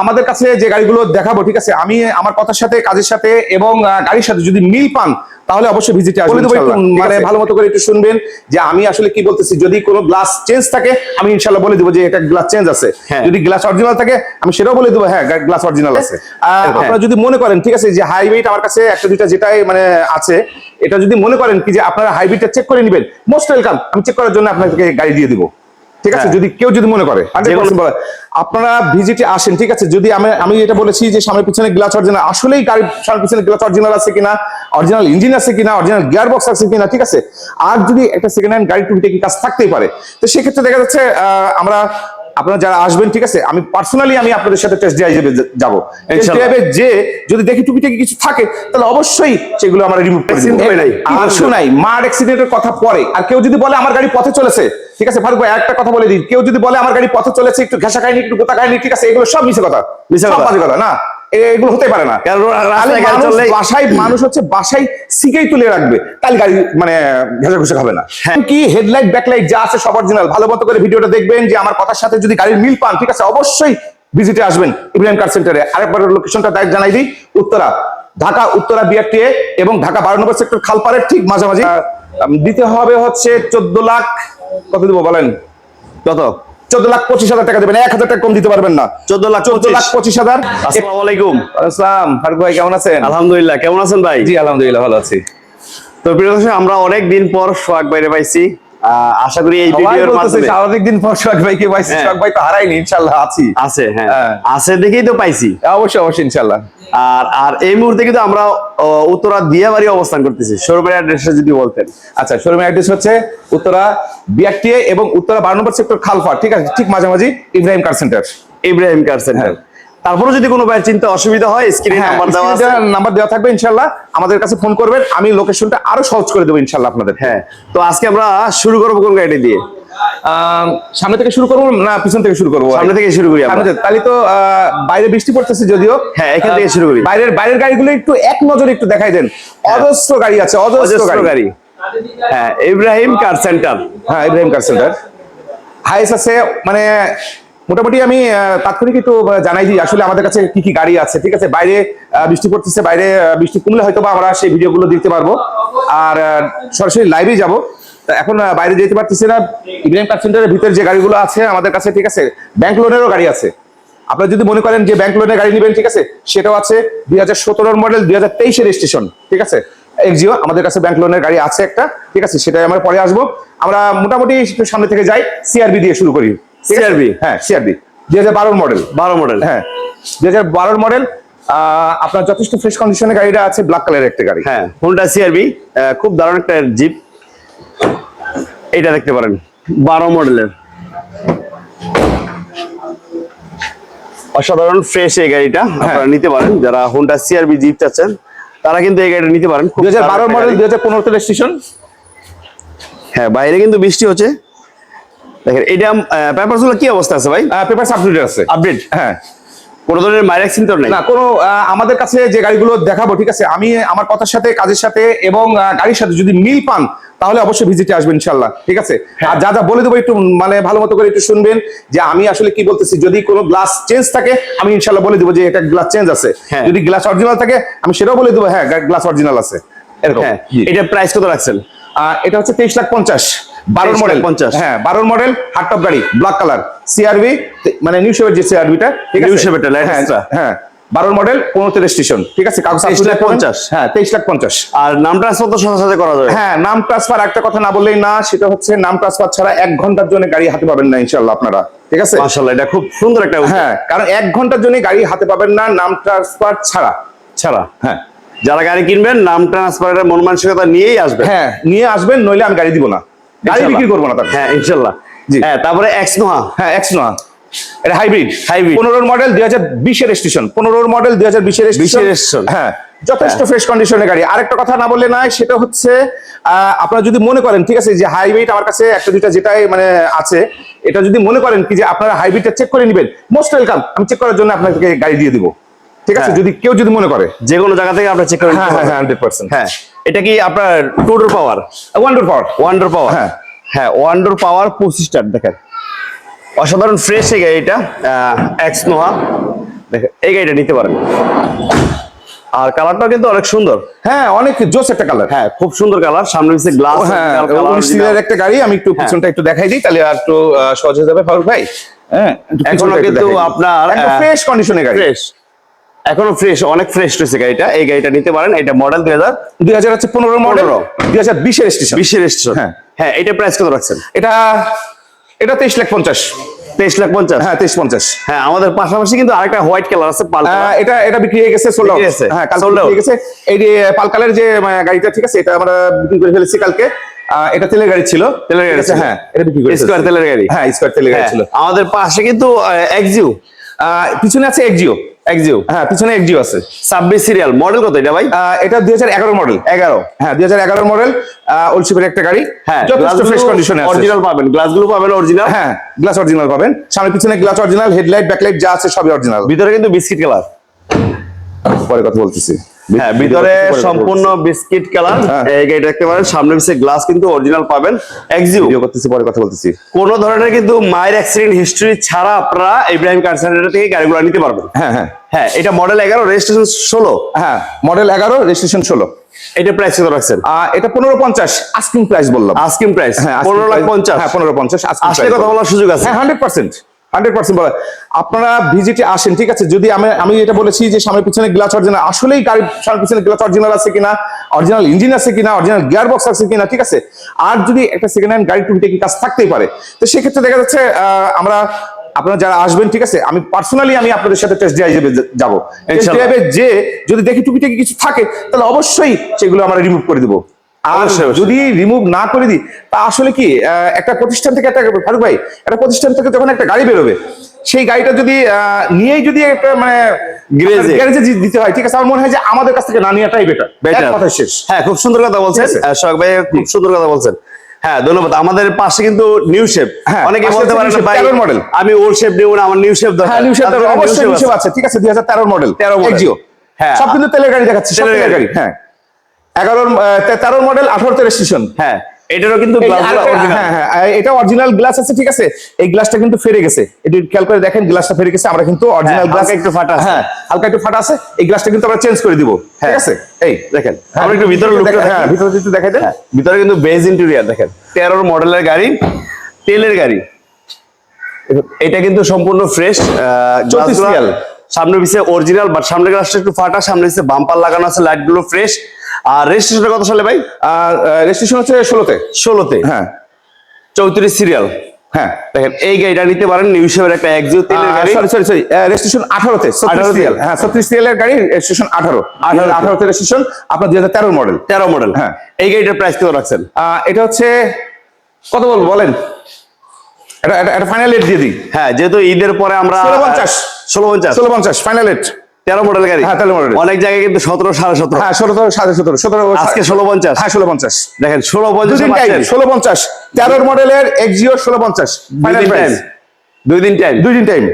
আমাদের কাছে যে গাড়িগুলো দেখাবো ঠিক আছে? আমি আমার কথার সাথে কাজের সাথে এবং গাড়ির সাথে যদি মিল পান তাহলে অবশ্যই ভিজিটে আসবেন ইনশাআল্লাহ, মানে ভালো মতো করে একটু শুনবেন যে আমি আসলে কি বলতেছি। যদি কোনো গ্লাস চেঞ্জ থাকে আমি ইনশাল্লাহ বলে দেবো যে এটা গ্লাস চেঞ্জ আছে। হ্যাঁ। যদি গ্লাস অরিজিনাল থাকে আমি সেটাও বলে দেবো হ্যাঁ গ্লাস অরিজিনাল আছে। আহ, আপনারা যদি মনে করেন ঠিক আছে যে হাইব্রিড আমার কাছে একটা দুইটা যেটাই মানে আছে এটা যদি মনে করেন কি যে আপনারা হাইব্রিডটা চেক করে নেবেন মোস্ট ওয়েলকাম আমি চেক করার জন্য আপনাদেরকে গাড়ি দিয়ে দিব। ঠিক আছে? হ্যাঁ। যদি কেউ যদি মনে করে 100% যেকোনো- বলে, আপনারা ভিজিটে আসেন ঠিক আছে? যদি আমি আমি এটা বলেছি যে সামনে পিছনে গ্লাস অরিজিনাল আসলেই গাড়ির সামনে পিছনে গ্লাস অরিজিনাল আছে কিনা অরিজিনাল ইঞ্জিন আছে কিনা অরিজিনাল গিয়ার বক্স আছে কিনা ঠিক আছে? আর যদি একটা সেকেন্ড হ্যান্ড গাড়ি টুকিটাকি কাজ থাকতেই পারে তো সেক্ষেত্রে দেখা যাচ্ছে আহ, আমরা আপনারা যারা আসবেন ঠিক আছে? আমি পার্সোনালি আমি আপনাদের সাথে টেস্ট ড্রাইভে যাব। টেস্ট। ড্রাইভে যে যদি দেখি টুকিটাকি কিছু থাকে তাহলে অবশ্যই সেগুলো আমরা রিমুভ করে। আর শোনাই মার অ্যাক্সিডেন্টের কথা পরে। আর কেউ যদি বলে আমার গাড়ি পথে চলেছে ঠিক আছে ফারুক ভাই একটা কথা বলে দিন কেউ যদি বলে আমার গাড়ি পথে চলেছে একটু ঘেঁষা খায়নি একটু গোতা খায়নি ঠিক আছে এগুলো সব মিশে কথা। মিশে কথা। কথা না? এগুলো হতে পারে না। বাসায় মানুষ হচ্ছে বাসায় সিকেই তুলে রাখবে। তাহলে গাড়ি মানে ঘেঁষা ঘুষে খাবে না। কি হেডলাইট ব্যাকলাইট যা আছে সব অরিজিনাল ভালো মতো করে ভিডিওটা দেখবেন যে আমার কথার সাথে যদি গাড়ির মিল পান ঠিক আছে? অবশ্যই ভিজিটে আসবেন ইব্রাহিম কার সেন্টারে আরেকবার লোকেশনটা জানাই দিই। উত্তরা ঢাকা উত্তরা বিআরটিএ এবং ঢাকা বারো নম্বর সেক্টর খালপাড়ের ঠিক মাঝামাঝি। দিতে হবে হচ্ছে চোদ্দ লাখ। কত দিব বলেন? কত চোদ্দ লাখ পঁচিশ হাজার টাকা দেবেন এক হাজার টাকা কম দিতে পারবেন না। 14 লাখ চোদ্দ লাখ পঁচিশ। হাজার। আসসালামাইকুম আসসালাম। ফারুক ভাই কেমন আছেন? আলহামদুলিল্লাহ কেমন আছেন ভাই? জি আলহামদুলিল্লাহ ভালো আছি। তো প্রিয় আমরা অনেক দিন পর সোহাগ বাইরে পাইছি। আশা করি এই ভিডিওর মাধ্যমে স্বাভাবিক দিন পর সোহাগ ভাইকে পাইছি হ্যাঁ। সোহাগ ভাই তো হারাইনি ইনশাল্লাহ আছি। আছে হ্যাঁ। হ্যাঁ। আছে দেখেই তো পাইছি। অবশ্যই অবশ্যই ইনশাল্লাহ। আর আর এই মুহূর্তে কিন্তু আমরা উত্তরা দিয়াবাড়ি অবস্থান করতেছি। শোরুমের অ্যাড্রেসটা যদি বলতেন। আচ্ছা শোরুমের অ্যাড্রেস হচ্ছে উত্তরা বিআরটিএ এবং উত্তরা বারো নম্বর সেক্টর খালফা ঠিক আছে? ঠিক মাঝামাঝি Ibrahim car center. Ibrahim car center. হ্যাঁ। তারপরে যদি কোনো ভাইয়ের চিন্তা অসুবিধা হয় স্ক্রিনে নাম্বার দেওয়া আছে। নাম্বার দেওয়া থাকবে ইনশাল্লাহ আমাদের কাছে ফোন করবেন আমি লোকেশনটা আরও সহজ করে দেবো ইনশাল্লাহ আপনাদের। হ্যাঁ তো আজকে আমরা শুরু করব কোন গাড়ি দিয়ে? সামনে থেকে শুরু করব না পিছন থেকে শুরু করব? সামনে থেকে শুরু করি আমরা। তাহলে তো বাইরে বৃষ্টি পড়তেছে যদিও। হ্যাঁ, এখান থেকে শুরু করি। বাইরের বাইরের গাড়িগুলো একটু এক নজরে একটু দেখাই দেন। অজস্র গাড়ি আছে অজস্র গাড়ি। হ্যাঁ ইব্রাহিম কার সেন্টার হ্যাঁ ইব্রাহিম কার সেন্টার হাইস আছে মানে মোটামুটি আমি তাৎক্ষণিক একটু জানাই দিই, আসলে আমাদের কাছে কি কি গাড়ি আছে, ঠিক আছে? বাইরে বৃষ্টি পড়তেছে, বাইরে বৃষ্টি কমলে হয়তো বা আমরা সেই ভিডিওগুলো দিতে পারব। আর সরাসরি লাইভে যাব। এখন বাইরে যেতে পারতেছি না। ইব্রাহিম কার সেন্টারের ভিতরে যে গাড়িগুলো আছে আমাদের কাছে, ঠিক আছে? ব্যাংক লোনেরও গাড়ি আছে। আপনারা যদি মনে করেন যে ব্যাংক লোনের গাড়ি নেবেন, ঠিক আছে? সেটাও আছে। দুই হাজার সতেরোর মডেল দুই হাজার তেইশের রেজিস্ট্রেশন ঠিক আছে? এক্সিও আমাদের কাছে ব্যাংক লোনের গাড়ি আছে একটা, ঠিক আছে? সেটাই আমরা পরে আসব। আমরা মোটামুটি সামনে থেকে যাই সিআরবি দিয়ে শুরু করি। CRV? হ্যাঁ সিআরবি দুই হাজার বারোর মডেল বারো মডেল হ্যাঁ। দুই হাজার বারোর মডেল আপনার যথেষ্ট ফ্রেশ কন্ডিশনের গাড়িটা আছে ব্ল্যাক কালারের একটা গাড়ি। হ্যাঁ হোন্ডা সিআরবি খুব দারুণ একটা জিপ এটা দেখতে পারেন। বারো মডেলের অসাধারণ ফ্রেশ এই গাড়িটা হ্যাঁ। আপনারা নিতে পারেন। যারা হোন্ডা সিআরবি জিপ চাচ্ছেন তারা কিন্তু এই গাড়িটা নিতে পারেন। দুই হাজার বারোর মডেল। দুই হাজার পনেরোতে রেজিস্ট্রেশন হ্যাঁ বাইরে কিন্তু বৃষ্টি হচ্ছে। দেখেন এটা পেপারসগুলো কি অবস্থা আছে ভাই? পেপার আপডেট আছে। আপডেট হ্যাঁ। কোনো ধরনের নেই? না কোনো আমাদের কাছে যে গাড়িগুলো দেখাবো ঠিক আছে? আমি আমার কথার সাথে কাজের সাথে এবং গাড়ির সাথে যদি মিল পান তাহলে অবশ্যই ভিজিটে আসবেন ইনশাল্লাহ ঠিক আছে? আর যা যা বলে দেবো একটু মানে ভালো মতো করে একটু শুনবেন যে আমি আসলে কি বলতেছি। যদি কোনো গ্লাস চেঞ্জ থাকে আমি ইনশাল্লাহ বলে দেবো যে এটা গ্লাস চেঞ্জ আছে। হ্যাঁ। যদি গ্লাস অরিজিনাল থাকে আমি সেটাও বলে দেবো হ্যাঁ গ্লাস অরিজিনাল আছে। এরকম। হ্যাঁ এটা প্রাইস কত রাখছেন? এটা হচ্ছে তেইশ লাখ পঞ্চাশ। বারোর মডেল 50 হ্যাঁ বারোর মডেল হার্টটপ গাড়ি ব্ল্যাক কালার সিআরবি মানে নিউ শেপের যে সিআরবিটা ঠিক আছে? New Shape হ্যাঁ, হ্যাঁ বারোর মডেল পনেরোতে রেজিস্ট্রেশন ঠিক আছে? কাগজ 23 লাখ 50 হ্যাঁ তেইশ লাখ পঞ্চাশ। আর নাম ট্রান্সফার তো সাথে সাথে করা যাবে। হ্যাঁ নাম ট্রান্সফার একটা কথা না বললেই না সেটা হচ্ছে নাম ট্রান্সফার ছাড়া এক ঘণ্টার জন্য গাড়ি হাতে পাবেন না ইনশাল্লাহ আপনারা ঠিক আছে? মাশাআল্লাহ এটা খুব সুন্দর একটা হ্যাঁ কারণ এক ঘণ্টার জন্য গাড়ি হাতে পাবেন না নাম ট্রান্সফার ছাড়া। ছাড়া। হ্যাঁ। যারা গাড়ি কিনবেন নাম ট্রান্সফারের মন মানসিকতা নিয়েই আসবেন। হ্যাঁ নিয়ে আসবেন নইলে আমি গাড়ি দিব না। গাড়ি বিক্রি করব না হ্যাঁ ইনশাল্লাহ। হ্যাঁ তারপরে এক্স নোহা হ্যাঁ এক্স নয় এটা হাইব্রিড Hybrid। পনেরোর মডেল দুই হাজার বিশের রেজিস্ট্রেশন পনেরোর মডেল দুই হাজার বিশের 20 হ্যাঁ যথেষ্ট ফ্রেশ কন্ডিশনের গাড়ি। আরেকটা কথা না বললে নয় সেটা হচ্ছে আহ, আপনারা যদি মনে করেন ঠিক আছে যে হাইব্রিড আমার কাছে একটা দুইটা যেটাই মানে আছে এটা যদি মনে করেন কি যে আপনারা হাইব্রিডটা চেক করে নেবেন মোস্ট ওয়েলকাম আমি চেক করার জন্য আপনাদেরকে গাড়ি দিয়ে দিব। ঠিক আছে? হ্যাঁ। যদি কেউ যদি মনে করে। যে কোনো জায়গা থেকে আপনি চেক করে হ্যাঁ হ্যাঁ। হান্ড্রেড পার্সেন্ট হ্যাঁ। এটা কি আপনার Tudor power wonder power wonder power হ্যাঁ। হ্যাঁ ওয়ান্ডার পাওয়ার পঁচিশ স্টার দেখেন। অসাধারণ ফ্রেশ এই গাড়িটা এক্স নোহা দেখেন এই গাড়িটা নিতে পারেন। আর কালারটা কিন্তু অনেক সুন্দর। হ্যাঁ অনেক জোস একটা কালার হ্যাঁ খুব সুন্দর কালার সামনে পিছে গ্লাস হ্যাঁ সিলের একটা গাড়ি আমি একটু পিছনটা একটু দেখাই দিই তাহলে আর একটু সহজ হয়ে যাবে ফারুক ভাই। হ্যাঁ একটু এখনও কিন্তু আপনার, আহ, ফ্রেশ কন্ডিশনে গাড়ি। ফ্রেশ এখনও ফ্রেশ অনেক ফ্রেশ রয়েছে গাড়িটা। এই গাড়িটা নিতে পারেন এটা মডেল দুই হাজার দুই হাজার হচ্ছে পনেরো মডেল 15 দুই হাজার বিশের স্টেশন বিশের স্টেশন হ্যাঁ। হ্যাঁ এটা প্রাইস কত রাখছেন? এটা এটা তেইশ লাখ পঞ্চাশ। তেইশ লাখ পঞ্চাশ? হ্যাঁ তেইশ পঞ্চাশ। হ্যাঁ আমাদের পাশাপাশি কিন্তু আরেকটা হোয়াইট কালার আছে পাল এটা এটা বিক্রি হয়ে গেছে সোল্ড হয়েছে, হ্যাঁ কালকে sold হয়ে গেছে। এই যে পালকালের যে আহ, গাড়িটা ঠিক আছে এটা আমরা বিক্রি করে ফেলেছি কালকে। এটা তেলের গাড়ি ছিল। তেলের গাড়ি আছে। হ্যাঁ এটা বিক্রি করে স্কোয়ার তেলের গাড়ি। হ্যাঁ স্কোয়ার তেলের গাড়ি হ্যাঁ, ছিল। আমাদের পাশে কিন্তু এক্সিউ আহ, পিছনে আছে এক্সিও এক্সিউ হ্যাঁ পিছনে এক্সিও আছে। ছাব্বিশ সিরিয়াল মডেল কত এটা ভাই? এটা দুই হাজার এগারো মডেল এগারো। হ্যাঁ দুই হাজার এগারো মডেল ওলশিপের একটা গাড়ি। হ্যাঁ যথেষ্ট ফ্রেশ কন্ডিশনে অরিজিনাল পাবেন। গ্লাসগুলো পাবেন অরিজিনাল হ্যাঁ গ্লাস অরিজিনাল পাবেন। সামনে পিছনে গ্লাস অরিজিনাল হেডলাইট ব্যাকলাইট যা আছে সবই অরিজিনাল ভিতরে কিন্তু বিস্কিট কালার পরে কথা বলতেছি। হ্যাঁ ভিতরে সম্পূর্ণ বিস্কিট কালার। দেখতে পারেন সামনে পিছে গ্লাস কিন্তু অরিজিনাল পাবেন। এক্সিউ ভিডিও করতেছি পরে কথা বলতেছি। কোনো ধরনের কিন্তু মায়ের অ্যাক্সিডেন্ট হিস্ট্রি ছাড়া আপনারা ইব্রাহিম কার সেন্টার থেকে গাড়িগুলো নিতে পারবেন। হ্যাঁ হ্যাঁ। হ্যাঁ এটা মডেল এগারো রেজিস্ট্রেশন ষোলো। হ্যাঁ মডেল এগারো রেজিস্ট্রেশন ষোলো। এটা প্রাইস কত রাখছেন? এটা পনেরো পঞ্চাশ। আস্কিং প্রাইস বললাম। আস্কিং প্রাইস হ্যাঁ পনেরো লাখ পঞ্চাশ। হ্যাঁ পনেরো পঞ্চাশ আসলে কথা বলার সুযোগ আছে। হ্যাঁ হান্ড্রেড পার্সেন্ট হান্ড্রেড পার্সেন্ট বলে আপনারা ভিজিটে আসেন ঠিক আছে? যদি আমি আমি এটা বলেছি যে সামনে পিছনে গ্লাস অরিজিনাল আসলেই গাড়ির সামনে পিছনে গ্লাস অরিজিনাল আছে কিনা অরিজিনাল ইঞ্জিন আছে কিনা অরিজিনাল গিয়ার বক্স আছে কিনা ঠিক আছে? আর যদি একটা সেকেন্ড হ্যান্ড গাড়ি টুকিটাকি কাজ থাকতেই পারে তো সেক্ষেত্রে দেখা যাচ্ছে আহ, আমরা আপনারা যারা আসবেন ঠিক আছে? আমি পার্সোনালি আমি আপনাদের সাথে টেস্ট ড্রাইভে যাব। টেস্ট ড্রাইভে যে যদি দেখি টুকিটাকি কিছু থাকে তাহলে অবশ্যই সেগুলো আমরা রিমুভ করে দিব। আর। যদি রিমুভ না করে দিই তা আসলে কি একটা প্রতিষ্ঠান থেকে একটা ফারুক ভাই একটা প্রতিষ্ঠান থেকে যখন একটা গাড়ি বেরোবে সেই গাড়িটা যদি আহ, নিয়েই যদি একটা মানে গ্যারেজে। গ্যারেজে দিতে হয় ঠিক আছে? আমার মনে হয় যে আমাদের কাছ থেকে না নেওয়াটাই বেটার। কথা শেষ। হ্যাঁ খুব সুন্দর কথা বলছেন। সোহাগ ভাই খুব সুন্দর কথা বলছেন। হ্যাঁ ধন্যবাদ আমাদের পাশে কিন্তু নিউ শেপ হ্যাঁ, অনেকে বলতে পারেন ভাই মডেল আমি ওল্ড শেপ নিউ না আমার নিউ শেপ দরকার হ্যাঁ নিউ শেপ দরকার অবশ্যই নিউ শেপ আছে। ঠিক আছে দুই হাজার তেরো মডেল তেরো model। এক্সিও হ্যাঁ। সব কিন্তু তেলের গাড়ি দেখাচ্ছি সব তেলের গাড়ি। হ্যাঁ এগারোর তেরো মডেল আঠারোতে রেজিস্ট্রেশন হ্যাঁ এটারও কিন্তু original। হ্যাঁ হ্যাঁ এটা অরিজিনাল গ্লাস আছে ঠিক আছে? এই গ্লাসটা কিন্তু ফেরে গেছে। এটি খেয়াল করে দেখেন গ্লাসটা ফেরে গেছে আমরা কিন্তু অরিজিনাল হ্যাঁ, গ্লাস একটু ফাটা হ্যাঁ হালকা একটু ফাটা আছে। এই গ্লাসটা কিন্তু আমরা চেঞ্জ করে দিব ঠিক হ্যাঁ। আছে? এই দেখেন। হ্যাঁ, আমরা একটু ভিতরে লুকটা হ্যাঁ ভিতরে একটু দেখাই দেন। হ্যাঁ, ভিতরে কিন্তু বেজ ইন্টেরিয়ার দেখেন। তেরোর মডেলের গাড়ি তেলের গাড়ি। এটা কিন্তু সম্পূর্ণ ফ্রেশ সামনে পিছিয়ে অরিজিনাল বাট সামনের গ্লাসটা একটু ফাটা সামনে পিছিয়ে বাম্পার লাগানো আছে লাইটগুলো ফ্রেশ আর রেজিস্ট্রেশনের কত সালে ভাই রেজিস্ট্রেশন হচ্ছে ষোলোতে? ষোলোতে। হ্যাঁ। চৌত্রিশ সিরিয়াল হ্যাঁ। দেখেন এই গাড়িটা নিতে পারেন নিউ একটা তেলের গাড়ি। সরি সরি সরি রেজিস্ট্রেশন আঠারোতে 18 18 হ্যাঁ ছত্রিশ সিরিয়ালের গাড়ি রেজিস্ট্রেশন আঠারো। 18 আঠারোতে। রেজিস্ট্রেশন আপনার দুই হাজার তেরো মডেল তেরো মডেল হ্যাঁ। এই গাড়িটার প্রাইস কত রাখছেন? এটা হচ্ছে কত বলব বলেন। এটা এটা- এটা ফাইনাল রেট দিয়ে দিই। হ্যাঁ যেহেতু ঈদের পরে আমরা 1650 ষোলো পঞ্চাশ। ষোলো পঞ্চাশ ফাইনাল রেট তেরো মডেল গাড়ি। হ্যাঁ, তেরো মডেল অনেক জায়গায় কিন্তু সতেরো সাড়ে সতেরো। হ্যাঁ সতেরো সাড়ে সতেরো সতেরো আজকে ষোলো পঞ্চাশ। হ্যাঁ ষোলো পঞ্চাশ। দেখেন ষোলো পঞ্চাশ ষোলো পঞ্চাশ। তেরোর মডেলের এক্সিও ষোলো পঞ্চাশ। দুই দিন টাইম দুই দিন টাইম দুই দিন টাইম